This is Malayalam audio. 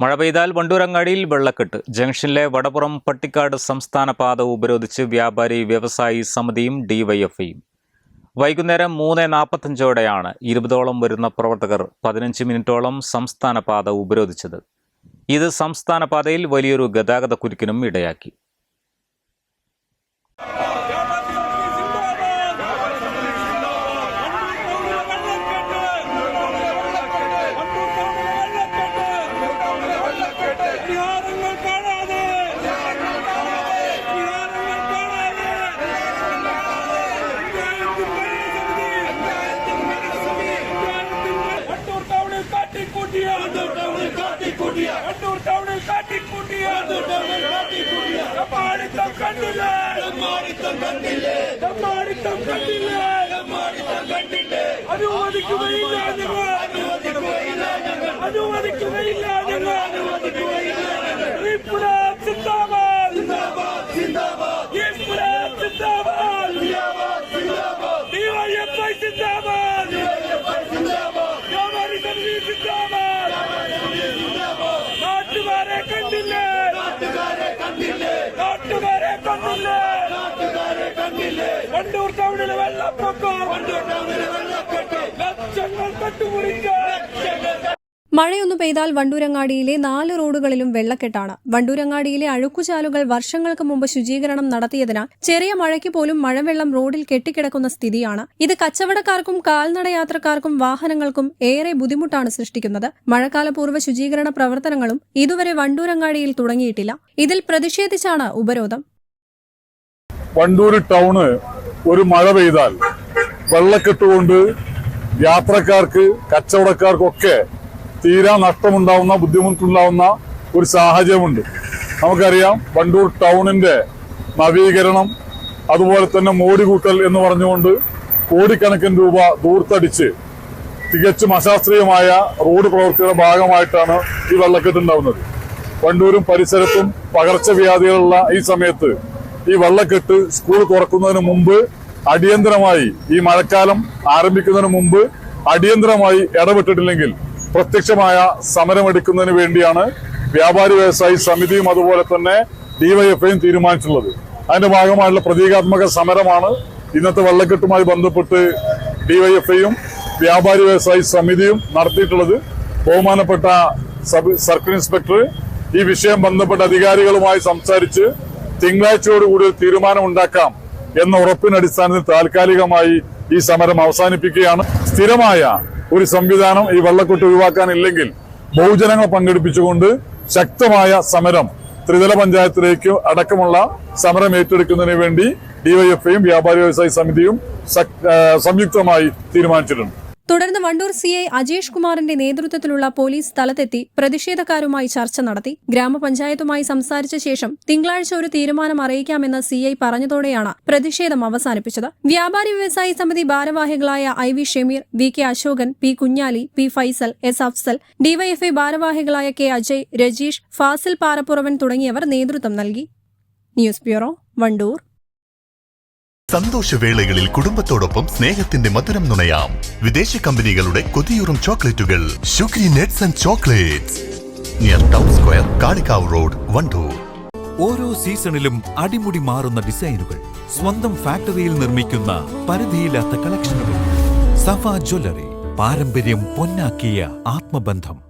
മഴ പെയ്താൽ വണ്ടൂരങ്ങാടിയിൽ വെള്ളക്കെട്ട്. ജംഗ്ഷനിലെ വടപുറം പട്ടിക്കാട് സംസ്ഥാന പാത ഉപരോധിച്ച് വ്യാപാരി വ്യവസായി സമിതിയും ഡിവൈഎഫ്ഐയും വൈകുന്നേരം മൂന്ന് നാൽപ്പത്തഞ്ചോടെയാണ് ഇരുപതോളം വരുന്ന പ്രവർത്തകർ പതിനഞ്ച് മിനിറ്റോളം സംസ്ഥാന പാത ഉപരോധിച്ചത്. ഇത് സംസ്ഥാന പാതയിൽ വലിയൊരു ഗതാഗത കുരുക്കിനും ഇടയാക്കി. കണ്ടില്ലേ? കണ്ടില്ലേ? അനുവദിക്കുകയില്ല ഞങ്ങൾ. അനുവദിക്കുകയില്ല ഞങ്ങൾ. അനുവദിക്കുകയില്ല ഞങ്ങൾ അനുവദിക്കുകയില്ല ഞങ്ങൾ ഇൻകുലാബ് സിന്ദാബാദ് സിന്ദാബാദ് സിന്ദാബാദ് ഇൻകുലാബ് സിന്ദാബാദ് സിന്ദാബാദ് സിന്ദാബാദ് ഡിവൈഎഫ്ഐ സിന്ദാബാദ് ഡിവൈഎഫ്ഐ സിന്ദാബാദ് വ്യാപാരി സമിതി സിന്ദാബാദ് നാട്ടുകാരെ കണ്ടില്ലേ നാട്ടുകാരെ കണ്ടില്ലേ നാട്ടുകാരെ കണ്ടില്ലേ നാട്ടുകാരെ കണ്ടില്ലേ വണ്ടൂർ ടൗണിലെ വെള്ളപ്പൊക്കം. വണ്ടൂർ വെള്ളപ്പൊക്കം ലക്ഷങ്ങൾ മഴയൊന്നു പെയ്താൽ വണ്ടൂരങ്ങാടിയിലെ നാല് റോഡുകളിലും വെള്ളക്കെട്ടാണ്. വണ്ടൂരങ്ങാടിയിലെ അഴുക്കുചാലുകൾ വർഷങ്ങൾക്ക് മുമ്പ് ശുചീകരണം നടത്തിയതിനാൽ ചെറിയ മഴയ്ക്ക് പോലും മഴവെള്ളം റോഡിൽ കെട്ടിക്കിടക്കുന്ന സ്ഥിതിയാണ്. ഇത് കച്ചവടക്കാർക്കും കാൽനടയാത്രക്കാർക്കും വാഹനങ്ങൾക്കും ഏറെ ബുദ്ധിമുട്ടാണ് സൃഷ്ടിക്കുന്നത്. മഴക്കാലപൂർവ ശുചീകരണ പ്രവർത്തനങ്ങളും ഇതുവരെ വണ്ടൂരങ്ങാടിയിൽ തുടങ്ങിയിട്ടില്ല. ഇതിൽ പ്രതിഷേധിച്ചാണ് ഉപരോധം. വണ്ടൂർ ടൗണ് ഒരു മഴ പെയ്താൽ വെള്ളക്കെട്ടുകൊണ്ട് യാത്രക്കാർക്ക് കച്ചവടക്കാർക്കൊക്കെ തീരാ നഷ്ടമുണ്ടാവുന്ന ബുദ്ധിമുട്ടുണ്ടാവുന്ന ഒരു സാഹചര്യമുണ്ട്. നമുക്കറിയാം വണ്ടൂർ ടൗണിന്റെ നവീകരണം അതുപോലെ തന്നെ മോടികൂട്ടൽ എന്ന് പറഞ്ഞുകൊണ്ട് കോടിക്കണക്കിന് രൂപ ദൂർത്തടിച്ച് തികച്ചും അശാസ്ത്രീയമായ റോഡ് പ്രവൃത്തിയുടെ ഭാഗമായിട്ടാണ് ഈ വെള്ളക്കെട്ടുണ്ടാവുന്നത് വണ്ടൂരും പരിസരത്തും പകർച്ചവ്യാധികളുള്ള ഈ സമയത്ത് ഈ വള്ളക്കെട്ട് സ്കൂൾ തുറക്കുന്നതിന് മുമ്പ് അടിയന്തരമായി ഈ മഴക്കാലം ആരംഭിക്കുന്നതിന് മുമ്പ് അടിയന്തരമായി ഇടപെട്ടിട്ടില്ലെങ്കിൽ പ്രത്യക്ഷമായ സമരമെടുക്കുന്നതിന് വേണ്ടിയാണ് വ്യാപാരി വ്യവസായി സമിതിയും അതുപോലെ തന്നെ ഡിവൈഎഫ്ഐയും തീരുമാനിച്ചിട്ടുള്ളത്. അതിന്റെ ഭാഗമായുള്ള പ്രതീകാത്മക സമരമാണ് ഇന്നത്തെ വള്ളക്കെട്ടുമായി ബന്ധപ്പെട്ട് ഡിവൈഎഫ്ഐയും വ്യാപാരി വ്യവസായി സമിതിയും നടത്തിയിട്ടുള്ളത്. ബഹുമാനപ്പെട്ട സർക്കിൾ ഇൻസ്പെക്ടർ ഈ വിഷയം ബന്ധപ്പെട്ട അധികാരികളുമായി സംസാരിച്ച് തിങ്കളാഴ്ചയോടുകൂടി ഒരു തീരുമാനം ഉണ്ടാക്കാം എന്ന ഉറപ്പിന് അടിസ്ഥാനത്തിൽ താൽക്കാലികമായി ഈ സമരം അവസാനിപ്പിക്കുകയാണ്. സ്ഥിരമായ ഒരു സംവിധാനം ഈ വെള്ളക്കെട്ട് ഒഴിവാക്കാനില്ലെങ്കിൽ ബഹുജനങ്ങൾ പങ്കെടുപ്പിച്ചുകൊണ്ട് ശക്തമായ സമരം ത്രിതല പഞ്ചായത്തിലേക്ക് അടക്കമുള്ള സമരം ഏറ്റെടുക്കുന്നതിന് വേണ്ടി ഡിവൈഎഫ്ഐയും വ്യാപാരി വ്യവസായ സമിതിയും സംയുക്തമായി തീരുമാനിച്ചിട്ടുണ്ട്. തുടർന്ന് വണ്ടൂർ സി ഐ അജേഷ് കുമാറിന്റെ നേതൃത്വത്തിലുള്ള പോലീസ് സ്ഥലത്തെത്തി പ്രതിഷേധക്കാരുമായി ചർച്ച നടത്തി. ഗ്രാമപഞ്ചായത്തുമായി സംസാരിച്ച ശേഷം തിങ്കളാഴ്ച ഒരു തീരുമാനം അറിയിക്കാമെന്ന് സി ഐ പറഞ്ഞതോടെയാണ് പ്രതിഷേധം അവസാനിപ്പിച്ചത്. വ്യാപാരി വ്യവസായി സമിതി ഭാരവാഹികളായ I V Shameer V K Ashokan P Kunhali P Faisal S Afsal DYFI ഭാരവാഹികളായ കെ അജയ് രജീഷ് ഫാസിൽ പാറപ്പുറവൻ തുടങ്ങിയവർ നേതൃത്വം നൽകി. News bureau Wandoor. സന്തോഷവേളകളിൽ കുടുംബത്തോടൊപ്പം സ്നേഹത്തിന്റെ മധുരം നുണയാം. വിദേശ കമ്പനികളുടെ കൊതിയൂറും ചോക്ലേറ്റുകൾ. Sugary nuts and chocolates. Near town square Kalikavu road Wandoor. ഓരോ സീസണിലും അടിമുടി മാറുന്ന ഡിസൈനുകൾ. സ്വന്തം ഫാക്ടറിയിൽ നിർമ്മിക്കുന്ന പരിധിയില്ലാത്ത കളക്ഷനുകൾ. സഫ ജ്വല്ലറി പാരമ്പര്യം പൊന്നാക്കിയ ആത്മബന്ധം.